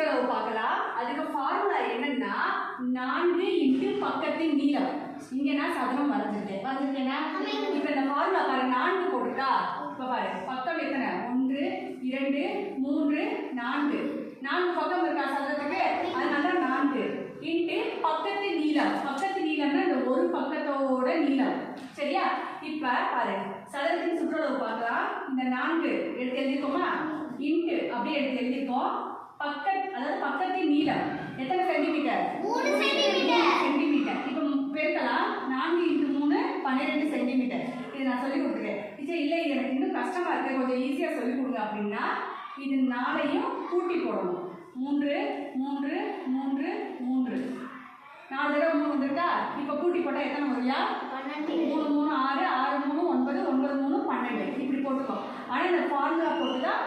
சுற்றளவு பார்க்கலாம் அதுக்கு ஃபார்முலா என்னன்னா நான்கு இன்ட்டு பக்கத்தின் நீளம். இங்க நான் சதுரம் வரைஞ்சிருக்கேன். வரைஞ்சிருக்கேன்னா இப்போ இந்த ஃபார்முலா பாரு நான்கு போட்டுட்டா? இப்போ பாரு பக்கம் எத்தனை? ஒன்று இரண்டு மூன்று நான்கு. நான்கு பக்கம் இருக்கா சதுரத்துக்கு? அதனால நான்கு. இன்ட்டு பக்கத்து நீளம். பக்கத்து நீளம்னா இந்த ஒரு பக்கத்தோட நீளம். சரியா? இப்ப பாரு சதுரத்தின் சுற்றளவு பார்க்கலாம். இந்த நான்கு எடுத்து எழுதிருக்கோமா? இன்ட்டு அப்படியே எடுத்து எழுதிருக்கோம். பக்க அதாவது பக்கத்தின் நீளம். எத்தனை சென்டிமீட்டர் மூணு சென்டிமீட்டர் சென்டிமீட்டர் இப்போ பெருக்கலாம் நான்கு இன்ட்டு மூணு பன்னிரெண்டு சென்டிமீட்டர் இது நான் சொல்லி கொடுத்துருக்கேன் டீச்சர் இல்லை இது எனக்கு இன்னும் கஷ்டமா இருக்கு. கொஞ்சம் ஈஸியாக சொல்லி கொடுங்க அப்படின்னா இது நாளையும் கூட்டி போடணும். மூன்று மூன்று மூன்று மூன்று. நாலு தடவை மூணு வந்திருக்கா? இப்போ கூட்டி போட்டால் எத்தனை பன்னெண்டு. மூணு மூணு ஆறு ஆறு மூணு ஒன்பது ஒன்பது மூணு பன்னெண்டு. இப்படி போட்டுக்கோ. ஆனால் இந்த ஃபார்முலா போட்டு தான்